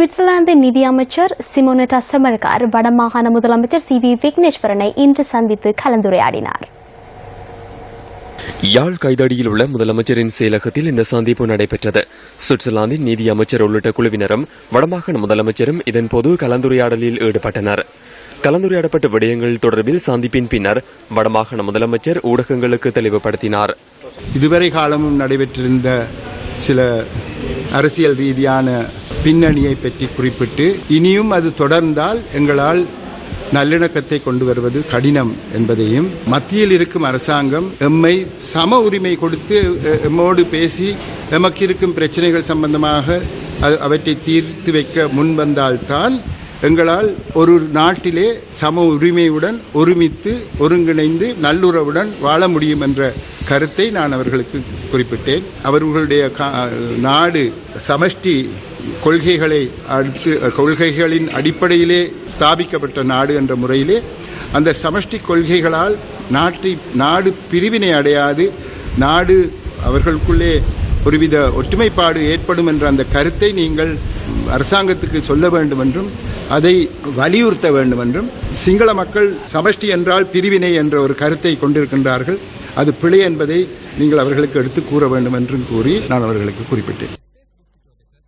Switzerland நிதியமைச்சர் சிமோனட்டா செமர்கார் வடமாகாண முதலமைச்சர் சி வி விக்னேஸ்வரனை இன்று சந்தித்து கலந்துரையாடினார். யாழ் கைதடியில் உள்ள முதலமைச்சரின் செயலகத்தில் இந்த சந்திப்பு நடைபெற்றது. சுவிட்சர்லாந்தின் நீதி அமைச்சர் உள்ளிட்ட குழுவினரும் வடமாகாண முதலமைச்சரும் இதன்போது கலந்துரையாடலில் ஈடுபட்டனர். கலந்துரையாடப்பட்ட விடயங்கள் தொடர்பில் சந்திப்பின் பின்னர் வடமாகாண முதலமைச்சர் ஊடகங்களுக்கு தெளிவுபடுத்தினார். இதுவரை காலமும் நடைபெற்றிருந்த சில அரசியல் ரீதியான பின்னணியை பற்றி குறிப்பிட்டு இனியும் அது தொடர்ந்தால் எங்களால் நல்லிணக்கத்தை கொண்டு வருவது கடினம் என்பதையும் மத்தியில் இருக்கும் அரசாங்கம் எம்மை சம உரிமை கொடுத்து எம்மோடு பேசி எமக்கு இருக்கும் பிரச்சனைகள் சம்பந்தமாக அது- அவற்றை தீர்த்து வைக்க முன்வந்தால்தான் எங்களால் ஒரு நாட்டிலே சம உரிமையுடன் ஒருமித்து ஒருங்கிணைந்து நல்லுறவுடன் வாழ முடியும் என்ற கருத்தை நான் அவர்களுக்கு குறிப்பிட்டேன். அவர்களுடைய கா- நாடு சமஷ்டி கொள்கைகளை அடுத்து கொள்கைகளின் அடிப்படையிலே ஸ்தாபிக்கப்பட்ட நாடு என்ற முறையிலே அந்த சமஷ்டி கொள்கைகளால் நாட்டை நாடு பிரிவினை அடையாது. நாடு அவர்களுக்குள்ளே ஒருவித ஒற்றுமைப்பாடு ஏற்படும் என்ற அந்த கருத்தை நீங்கள் அரசாங்கத்துக்கு சொல்ல வேண்டும் என்றும் அதை வலியுறுத்த வேண்டும் என்றும் சிங்கள மக்கள் சமஷ்டி என்றால் பிரிவினை என்ற ஒரு கருத்தை கொண்டிருக்கின்றார்கள். அது பிழை என்பதை நீங்கள் அவர்களுக்கு எடுத்து கூற வேண்டும் என்றும் கூறி நான் அவர்களுக்கு குறிப்பிட்டேன்.